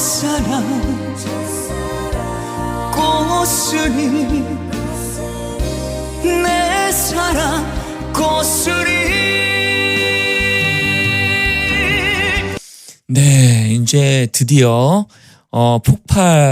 첫사랑 꽃순이 내 사랑 꽃순이 네, 이제 드디어 어, 폭발했죠.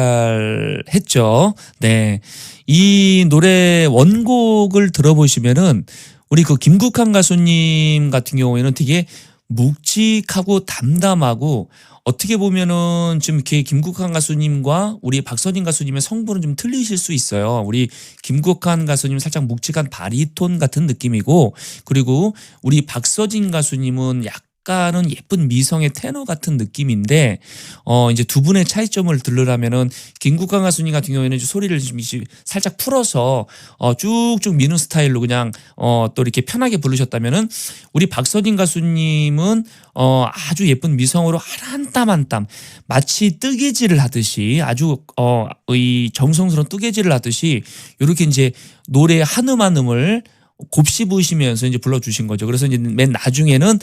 네. 이 노래 원곡을 들어보시면은 우리 그 김국환 가수님 같은 경우에는 되게 묵직하고 담담하고 어떻게 보면은 지금 이렇게 김국환 가수님과 우리 박선인 가수님의 성분은 좀 틀리실 수 있어요. 우리 김국환 가수님 살짝 묵직한 바리톤 같은 느낌이고 그리고 우리 박서진 가수님은 약 간은 예쁜 미성의 테너 같은 느낌인데 어 이제 두 분의 차이점을 들으라면은 김국환 가수님 같은 경우에는 소리를 좀 살짝 풀어서 어 쭉쭉 미는 스타일로 그냥 어 또 이렇게 편하게 부르셨다면은 우리 박서진 가수님은 어 아주 예쁜 미성으로 한땀 한 땀 마치 뜨개질을 하듯이 아주 어이 정성스러운 뜨개질을 하듯이 이렇게 이제 노래 한 음 한 음을 곱씹으시면서 이제 불러주신 거죠. 그래서 이제 맨 나중에는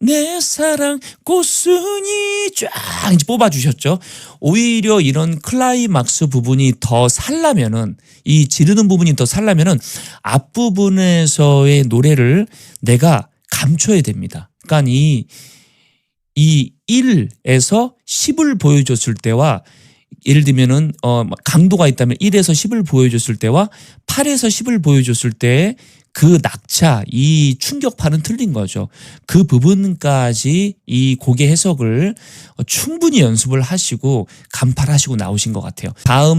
내 사랑 꽃순이 쫙 이제 뽑아주셨죠. 오히려 이런 클라이막스 부분이 더 살라면은 이 지르는 부분이 더 살라면은 앞부분에서의 노래를 내가 감춰야 됩니다. 그러니까 이, 이 1에서 10을 보여줬을 때와 예를 들면은 어 강도가 있다면 1에서 10을 보여줬을 때와 8에서 10을 보여줬을 때그 낙차, 이 충격파는 틀린 거죠. 그 부분까지 이 곡의 해석을 충분히 연습을 하시고 간파하시고 나오신 것 같아요. 다음